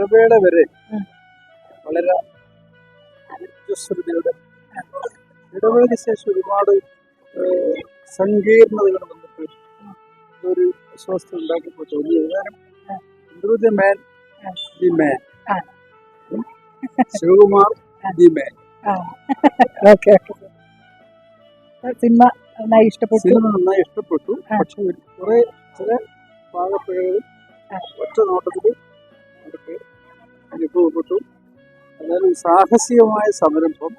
ഇടവേള വരെ. വളരെ ഇടവേളയ്ക്ക് ശേഷം ഒരുപാട് സങ്കീർണതകൾ വന്നിട്ട് ഒരു അസ്വസ്ഥ ഉണ്ടാക്കിയപ്പോൾ തോന്നി ഏതാനും ദി മാൻ ദി മാൻ ആ. ശിവകുമാർ ദി മാൻ ഓക്കെ സിനിമ നന്നായി ഇഷ്ടപ്പെട്ടു. സിനിമ നന്നായി ഇഷ്ടപ്പെട്ടു. പക്ഷെ കുറെ ചില പാകപ്പിഴകളും ഒറ്റ നോട്ടത്തിൽ നമുക്ക് അനുഭവപ്പെട്ടു. എന്നാലും സാഹസികമായ സംരംഭം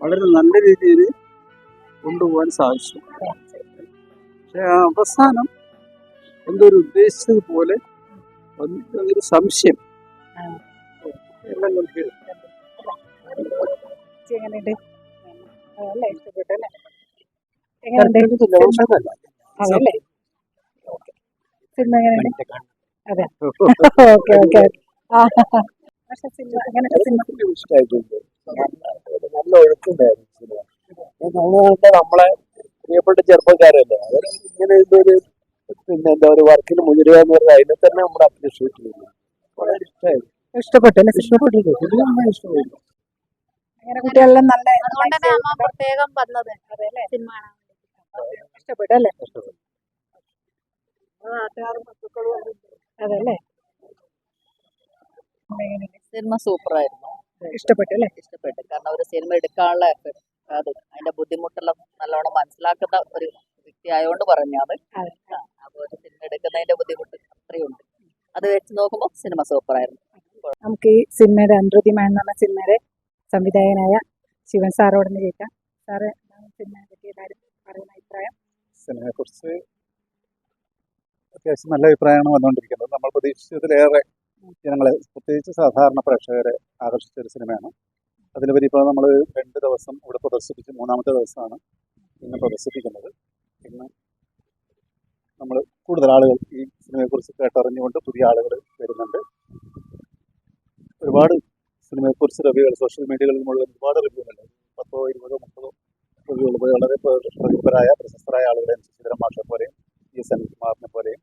വളരെ നല്ല രീതിയിൽ കൊണ്ടുപോകാൻ സാധിച്ചു. പക്ഷെ ആ അവസാനം എന്തൊരു ഉദ്ദേശിച്ചത് പോലെ ഒരു സംശയം. എല്ലാം നമുക്ക് എങ്ങനെയുണ്ട്? അതല്ലേ ഇഷ്ടപ്പെട്ടു അല്ലേ? എങ്ങനെയുണ്ട്? ദോഷമല്ല. അതല്ലേ സിനിമ എങ്ങനെയുണ്ട്? അതെ. ഓക്കെ ഓക്കെ ആ ഇഷ്ടമായിട്ടുണ്ട് നല്ല- ഒഴുക്കുണ്ടായിരുന്നു സിനിമ നമ്മളെ നമ്മളെ പ്രിയപ്പെട്ട ചെറുപ്പക്കാരല്ലേ അവർ ഇങ്ങനെ ഇതൊരു പിന്നെ എന്താ ഒരു വർക്കിന് മുതിരുക എന്ന് പറഞ്ഞാൽ അതിനെ തന്നെ നമ്മൾ അപ്രീഷിയേറ്റ് ചെയ്യുന്നു വളരെ ഇഷ്ടമായി ഇഷ്ടപ്പെട്ടു ഇഷ്ടപ്പെട്ടു ഇഷ്ടപ്പെട്ടു അങ്ങനെ കുട്ടികളെല്ലാം നല്ല അതുകൊണ്ട് തന്നെ പ്രത്യേകം വന്നത് ഇഷ്ടപ്പെട്ടു അല്ലേ അതല്ലേ? സിനിമ സൂപ്പറായിരുന്നു. ഇഷ്ടപ്പെട്ടു അല്ലേ? ഇഷ്ടപ്പെട്ടു. കാരണം ഒരു സിനിമ എടുക്കാനുള്ള അത് അതിന്റെ ബുദ്ധിമുട്ടെല്ലാം നല്ലോണം മനസ്സിലാക്കുന്ന ഒരു വ്യക്തി ആയതുകൊണ്ട് പറഞ്ഞു അത്. അപ്പോൾ ഒരു സിനിമ എടുക്കുന്നതിന്റെ ബുദ്ധിമുട്ട് അത്രയുണ്ട്. അത് വെച്ച് നോക്കുമ്പോൾ സിനിമ സൂപ്പറായിരുന്നു. നമുക്ക് ഈ സിനിമയുടെ അന്തൃതിമാൻ എന്ന് പറഞ്ഞ സിനിമയുടെ സംവിധായകനായ ശിവൻ സാറോടൊന്ന് കേൾക്കാം. സാറ് എന്താണ് സിനിമയെ പറ്റി എല്ലാവരും പറയുന്ന അഭിപ്രായം? സിനിമയെ കുറിച്ച് അത്യാവശ്യം നല്ല അഭിപ്രായമാണ് വന്നുകൊണ്ടിരിക്കുന്നത്. നമ്മൾ പ്രതീക്ഷിച്ചതിലേറെ ജനങ്ങളെ പ്രത്യേകിച്ച് സാധാരണ പ്രേക്ഷകരെ ആകർഷിച്ച ഒരു സിനിമയാണ്. അതിലുപരി ഇപ്പോൾ നമ്മൾ രണ്ട് ദിവസം ഇവിടെ പ്രദർശിപ്പിച്ച് മൂന്നാമത്തെ ദിവസമാണ് ഇന്ന് പ്രദർശിപ്പിക്കുന്നത്. ഇന്ന് നമ്മൾ കൂടുതൽ ആളുകൾ ഈ സിനിമയെക്കുറിച്ച് കേട്ടറിഞ്ഞുകൊണ്ട് പുതിയ ആളുകൾ വരുന്നുണ്ട്. ഒരുപാട് സിനിമയെക്കുറിച്ച് റിവ്യൂകൾ സോഷ്യൽ മീഡിയകളിൽ മുഴുവൻ ഒരുപാട് റിവ്യൂകളുണ്ട് പത്തോ ഇരുപതോ മുപ്പതോ റിവ്യൂകൾ വളരെ പ്ര- പ്രഗത്ഭരായ പ്രശസ്തരായ ആളുകളെ എം. ശശിധരൻ മാഷെ പോലെയും ഇ എസ് അനിൽകുമാറിനെ പോലെയും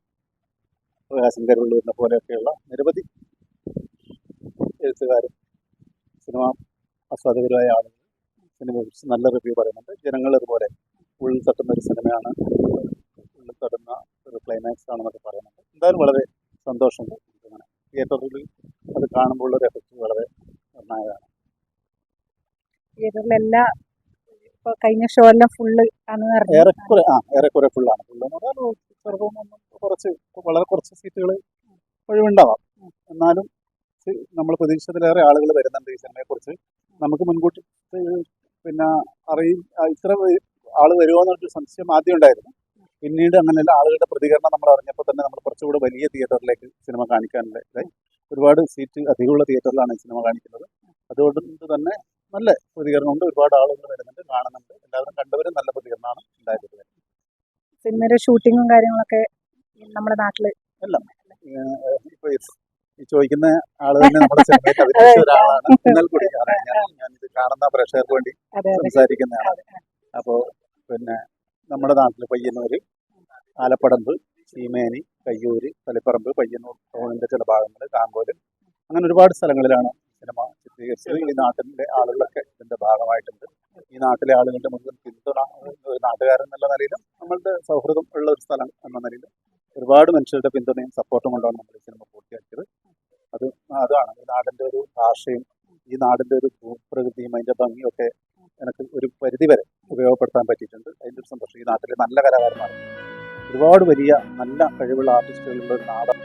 പ്രകാശൻ കരുവള്ളൂരിനെ പോലെയൊക്കെയുള്ള നിരവധി എഴുത്തുകാരും സിനിമ ആസ്വാദകരുമായ ആളുകൾ സിനിമയെക്കുറിച്ച് നല്ല റിവ്യൂ പറയുന്നുണ്ട്. ജനങ്ങൾ അതുപോലെ ഉള്ളിൽ തട്ടുന്ന ഒരു സിനിമയാണ് ഉള്ളിൽ തട്ടുന്ന ഒരു ക്ലൈമാക്സ് ആണെന്നൊക്കെ പറയുന്നുണ്ട്. എന്തായാലും വളരെ സന്തോഷമുണ്ട് അങ്ങനെ തിയേറ്ററിൽ അത് കാണുമ്പോൾ ഒരു എഫക്റ്റ് വളരെ നിർണായകമാണ്. തിയേറ്ററിലെല്ലാ ഇപ്പോൾ കഴിഞ്ഞ ഷോ എല്ലാം ഫുള്ള് ഏറെക്കുറെ ആ ഏറെക്കുറെ ഫുള്ളാണ് ഫുള്ള് എന്ന് പറഞ്ഞാൽ ചെറുപ്പം കുറച്ച് വളരെ കുറച്ച് സീറ്റുകൾ ഒഴിവുണ്ടാവാം. എന്നാലും സി- നമ്മൾ പ്രതീക്ഷിച്ചതിലേറെ ആളുകൾ വരുന്നുണ്ട് ഈ സിനിമയെക്കുറിച്ച് നമുക്ക് മുൻകൂട്ടി പിന്നെ അറിയും ഇത്ര ആൾ വരുമോ എന്നൊരു സംശയം ആദ്യം ഉണ്ടായിരുന്നു. പിന്നീട് അങ്ങനെയല്ല ആളുകളുടെ പ്രതികരണം നമ്മൾ അറിഞ്ഞപ്പോൾ തന്നെ നമ്മൾ കുറച്ചുകൂടെ വലിയ തിയേറ്ററിലേക്ക് സിനിമ കാണിക്കാനുള്ള ഒരുപാട് സീറ്റ് അധികമുള്ള തിയേറ്ററിലാണ് ഈ സിനിമ കാണിക്കുന്നത്. അതുകൊണ്ട് തന്നെ നല്ല പ്രതികരണമുണ്ട് ഒരുപാട് ആളുകൾ വരുന്നുണ്ട് കാണുന്നുണ്ട്. എല്ലാവരും കണ്ടവരും നല്ല പ്രതികരണമാണ് ഉണ്ടായിട്ടുള്ളത് സിനിമയുടെ ഷൂട്ടിങ്ങും കാര്യങ്ങളൊക്കെ നമ്മുടെ നാട്ടിൽ എല്ലാം. ഇപ്പൊ ചോദിക്കുന്ന ആൾ തന്നെ നമ്മുടെ സിനിമയിൽ അഭിനയിച്ച ഒരാളാണ്. എന്നാൽ കൂടി ഞാൻ ഞാനിത് കാണുന്ന പ്രേക്ഷകർക്ക് വേണ്ടി സംസാരിക്കുന്നതാണ് അപ്പോ പിന്നെ നമ്മുടെ നാട്ടിൽ പയ്യന്നൂര് ആലപ്പടമ്പ് ചീമേനി കയ്യൂര് തളിപ്പറമ്പ് പയ്യന്നൂർ ടൗണിന്റെ ചില ഭാഗങ്ങൾ കാങ്കോൽ അങ്ങനെ ഒരുപാട് സ്ഥലങ്ങളിലാണ് സിനിമ ചിത്രീകരിച്ചത്. ഈ നാട്ടിലെ ആളുകളൊക്കെ ഇതിന്റെ ഭാഗമായിട്ടുണ്ട്. ഈ നാട്ടിലെ ആളുകളുടെ മുഴുവൻ പിന്തുണ ഒരു നാട്ടുകാരൻ എന്നുള്ള നിലയിലും നമ്മളുടെ സൗഹൃദം ഉള്ള ഒരു സ്ഥലം എന്ന നിലയിലും ഒരുപാട് മനുഷ്യരുടെ പിന്തുണയും സപ്പോർട്ടും കൊണ്ടാണ് നമ്മൾ ഈ സിനിമ അതാണ്. ഈ നാടിന്റെ ഒരു ഭാഷയും ഈ നാടിന്റെ ഒരു ഭൂപ്രകൃതിയും ഭംഗിയും ഒക്കെ എനിക്ക് ഒരു പരിധി വരെ ഉപയോഗപ്പെടുത്താൻ പറ്റിയിട്ടുണ്ട്. അതിന്റെ ഒരു സന്തോഷം. ഈ നാട്ടിലെ നല്ല കലാകാരന്മാർ. ഒരുപാട് വലിയ നല്ല കഴിവുള്ള ആർട്ടിസ്റ്റുകളുള്ള ഒരു നാടൻ